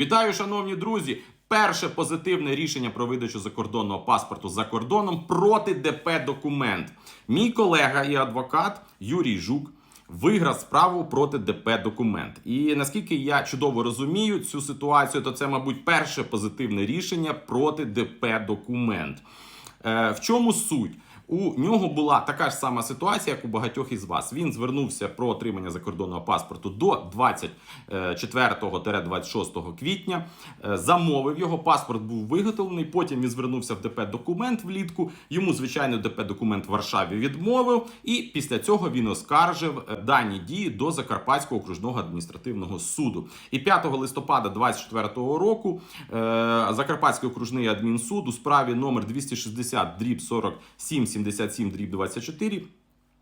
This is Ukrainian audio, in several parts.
Вітаю, шановні друзі! Перше позитивне рішення про видачу закордонного паспорту за кордоном проти ДП документ. Мій колега і адвокат Юрій Жук виграв справу проти ДП документ. І наскільки я чудово розумію цю ситуацію, то це, мабуть, перше позитивне рішення проти ДП документ. Е, в чому суть? У нього була така ж сама ситуація, як у багатьох із вас. Він звернувся про отримання закордонного паспорту до 24-26 квітня. Е, Замовив його. Паспорт був виготовлений. Потім він звернувся в ДП документ влітку. Йому, звичайно, ДП документ в Варшаві відмовив. І після цього він оскаржив е, дані дії до Закарпатського окружного адміністративного суду. І 5 листопада 2024 року е, Закарпатський окружний адмінсуд у справі номер 260 дріб 47 77 дріб 24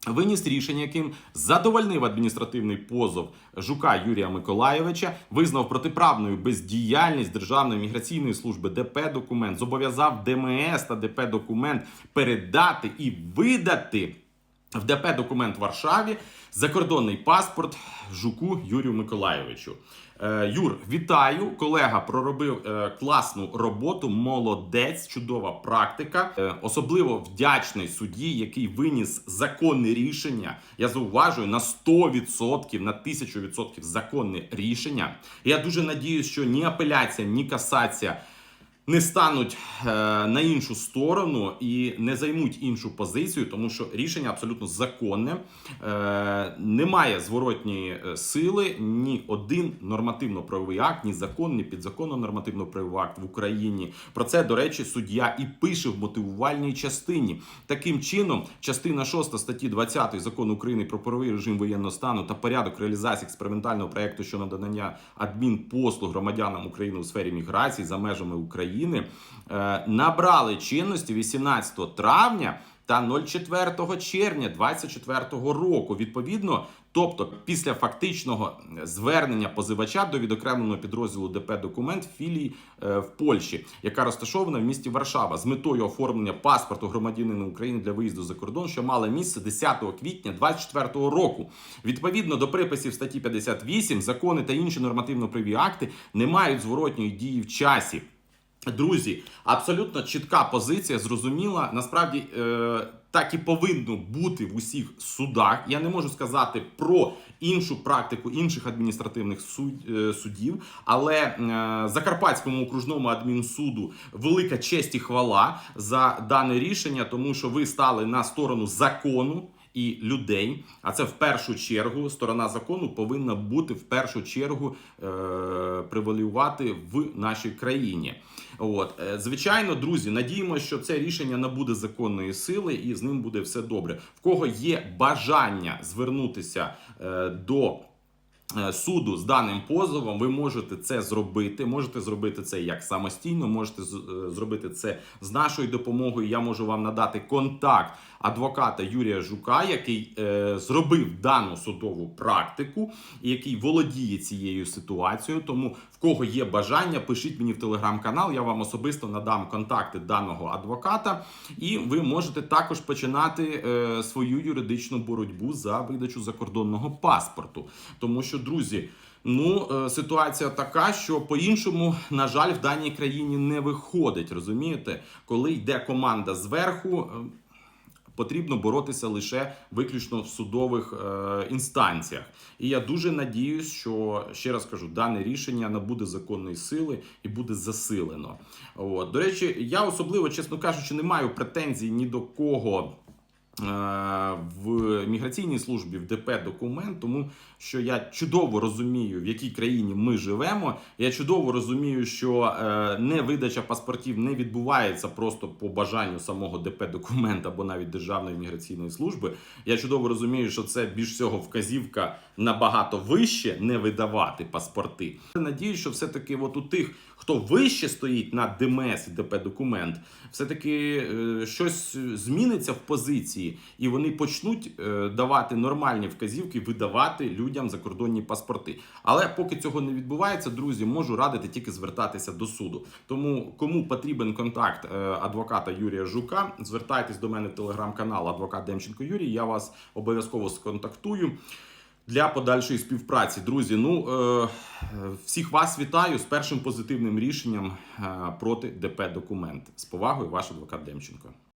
Виніс рішення, яким задовольнив адміністративний позов Жука Юрія Миколаєвича, визнав протиправною бездіяльність Державної міграційної служби ДП документ, зобов'язав ДМС та ДП документ передати і видати в ДП документ Варшаві закордонний паспорт Жуку Юрію Миколаєвичу. Е, Юр, вітаю! Колега проробив е, класну роботу. Молодець, чудова практика. Е, особливо вдячний судді, який виніс законне рішення. Я зауважую на 100%, на 1000% законне рішення. Я дуже надіюсь, що ні апеляція, ні касація не стануть е, на іншу сторону і не займуть іншу позицію, тому що рішення абсолютно законне. Е, немає зворотньої е, сили ні один нормативно-правовий акт, ні закон, ні підзаконно нормативно-правовий акт в Україні. Про це, до речі, суддя і пише в мотивувальній частині. Таким чином, частина 6 статті 20 закону України про правовий режим воєнного стану та порядок реалізації експериментального проекту щодо надання адмінпослуг громадянам України у сфері міграції за межами України е, набрали чинності 18 травня. Та 04 червня 2024 року, відповідно, тобто після фактичного звернення позивача до відокремленого підрозділу ДП документ філії е, в Польщі, яка розташована в місті Варшава, з метою оформлення паспорту громадянина України для виїзду за кордон, що мала місце 10 квітня 2024 року. Відповідно до приписів статті 58, закони та інші нормативно-праві акти не мають зворотньої дії в часі. Друзі, абсолютно чітка позиція, зрозуміла. Насправді е, так і повинно бути в усіх судах. Я не можу сказати про іншу практику інших адміністративних суд, е, судів, але е, Закарпатському окружному адмінсуду велика честь і хвала за дане рішення, тому що ви стали на сторону закону. І людей, а це в першу чергу сторона закону повинна бути в першу чергу е, превалювати в нашій країні. От Е, звичайно, друзі, надіємося, що це рішення набуде законної сили і з ним буде все добре. В кого є бажання звернутися е, до. Е, Суду з даним позовом ви можете це зробити. Можете зробити це як самостійно, можете е, зробити це з нашою допомогою. Я можу вам надати контакт адвоката Юрія Жука, який е, зробив дану судову практику, і який володіє цією ситуацією. Тому в кого є бажання, пишіть мені в телеграм-канал. Я вам особисто надам контакти даного адвоката, і ви можете також починати е, свою юридичну боротьбу за видачу закордонного паспорту. Тому що, друзі. Ну, е, ситуація така, що по-іншому, на жаль, в даній країні не виходить. Розумієте, коли йде команда зверху, е, потрібно боротися лише виключно в судових е, інстанціях. І я дуже надіюсь, що ще раз кажу, дане рішення набуде законної сили і буде засилено. От до речі, я особливо, чесно кажучи, не маю претензій ні до кого. е, В міграційній службі в ДП документ, тому що я чудово розумію, в якій країні ми живемо. Я чудово розумію, що е, не видача паспортів не відбувається просто по бажанню самого ДП документа або навіть Державної міграційної служби. Я чудово розумію, що це більш всього вказівка набагато вище не видавати паспорти. Надіюсь, що все-таки от у тих, хто вище стоїть на ДМС і ДП документ, все-таки е, щось зміниться в позиції, і вони почнуть е, давати нормальні вказівки, видавати людям закордонні паспорти. Але поки цього не відбувається, друзі, можу радити тільки звертатися до суду. Тому кому потрібен контакт е, адвоката Юрія Жука, звертайтесь до мене в телеграм-канал Адвокат Демченко Юрій. Я вас обов'язково сконтактую. для подальшої співпраці. Друзі, ну е, всіх вас вітаю з першим позитивним рішенням е, проти ДП документ. З повагою, ваш адвокат Демченко.